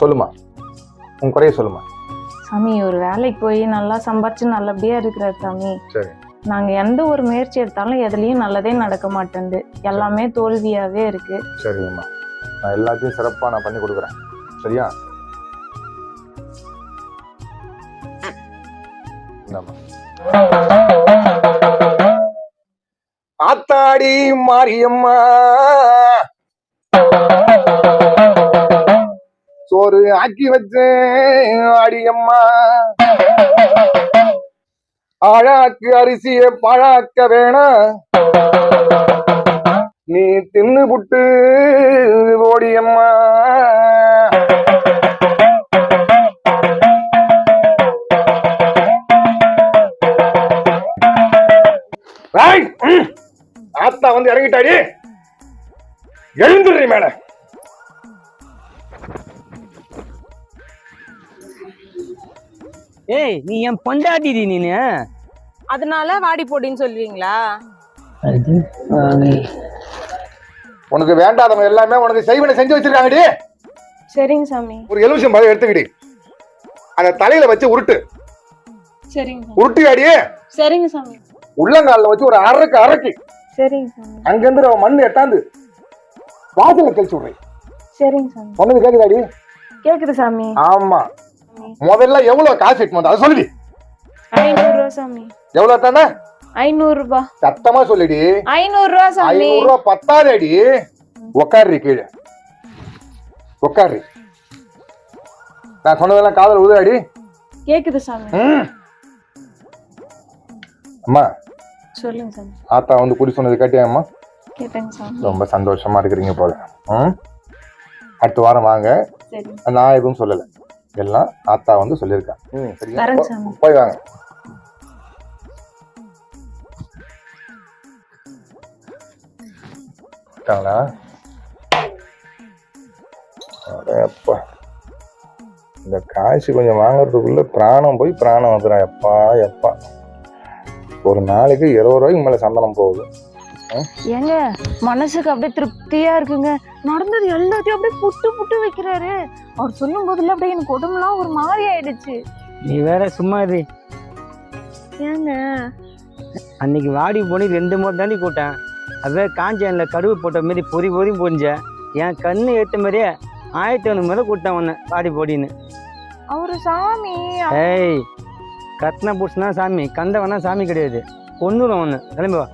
சொல்லுமா. உன் குறைய சொல்லுமா. சாமி ஒரு வேலைக்கு போய் நல்லா சம்பாரிச்சு நல்லபடியா இருக்கிறார் சாமி. சரி. நாங்க எந்த ஒரு முயற்சி எடுத்தாலும் எதுலயும் நல்லதே நடக்க மாட்டேங்குது எல்லாமே தோல்வியாவே இருக்கு. சரிங்கம்மா. நான் எல்லாத்தையும் சிறப்பாக நான் பண்ணி கொடுக்குறேன். சரியா? இந்தாம்மா. ஆத்தாடி மாரியம்மா. சோறு ஆக்கி வச்சேன் அடியம்மா ஆழாக்கு அரிசிய பழாக்க வேணா நீ தின்னு புட்டு ஓடியம்மா. ஆத்தா வந்து இறங்கிட்டாடி. எழுந்துடுறீ மேல. ஏய் நீ என் பொண்டாட்டிடி நீனு. அதனால வாடி போடின்னு சொல்லுவீங்களா உனக்கு வேண்டாதவங்க எல்லாமே உனக்கு செய்வனை செஞ்சு வச்சிருக்காங்கடி சரிங்க சாமி. ஒரு எலுமிச்சம் பழம் எடுத்துக்கிடி அந்த தலையில வச்சு உருட்டு. சரிங்க சாமி. உருட்டி அடி சரிங்க சாமி. உள்ளங்கால்ல வச்சு ஒரு அரக்கு அரக்கி சரிங்க சாமி. அங்கிருந்து அவன் மண்ணு எட்டாந்து வாசல கழிச்சு விடுறேன். சரிங்க சாமி. சொன்னது கேக்குதாடி கேக்குது சாமி. ஆமா. முதல்ல எவ்வளவு காசு எட்டு வந்த அதை சொல்லுடி. ஐநூறு ரூபா சாமி. எவ்வளவு தானே ஐநூறு ரூபாய் சத்தமா சொல்லிடி. ஐநூறு ரூபா சாமி. ஐநூறு ரூபா பத்தாது அடி உக்காரி கீழே. உக்காரி நான் சொன்னதெல்லாம் காதல் உதவாடி கேக்குது சாமி. அம்மா. சொல்லுங்க சாமி. ஆத்தா வந்து குடி சொன்னது கேட்டியாம்மா கேட்டேங்க சாமி. ரொம்ப சந்தோஷமா இருக்கிறீங்க போல. ம். அடுத்த வாரம் வாங்க. நான் எதுவும் சொல்லலை. எல்லாம் ஆத்தா வந்து சாமி. போய் வாங்க. இந்த காசு கொஞ்சம் வாங்குறதுக்குள்ள பிராணம் போய் பிராணம் வந்துடும் எப்பா எப்பா. ஒரு நாளைக்கு இருபது ரூபாய்க்கு மேலே சந்தனம் போகுது. ஏங்க மனசுக்கு அப்படியே திருப்தியா இருக்குங்க. நடந்தது எல்லாத்தையும் அப்படியே புட்டு புட்டு வைக்கிறாரு. அவர் சொல்லும் போதுல அப்படியே எனக்கு உடம்புலாம் ஒரு மாதிரி ஆயிடுச்சு. நீ வேற சும்மா இரு. ஏங்க. அன்னைக்கு வாடி போனி ரெண்டு முறை தாண்டி கூட்டேன் அதே காஞ்சேன்ல கடுவு போட்ட மாரி பொறி பொறி பொறிஞ்ச என் கண்ணு ஏற்ற மாதிரியே ஆயிரத்தி ஐநூறு மேலே கூட்டேன் உன்னை வாடி போடின்னு. அவரு சாமி. ஏய் கத்னா புடிச்சுனா சாமி வேணா சாமி கிடையாது. கொன்னுடும் ஒன்று கிளம்பி வா.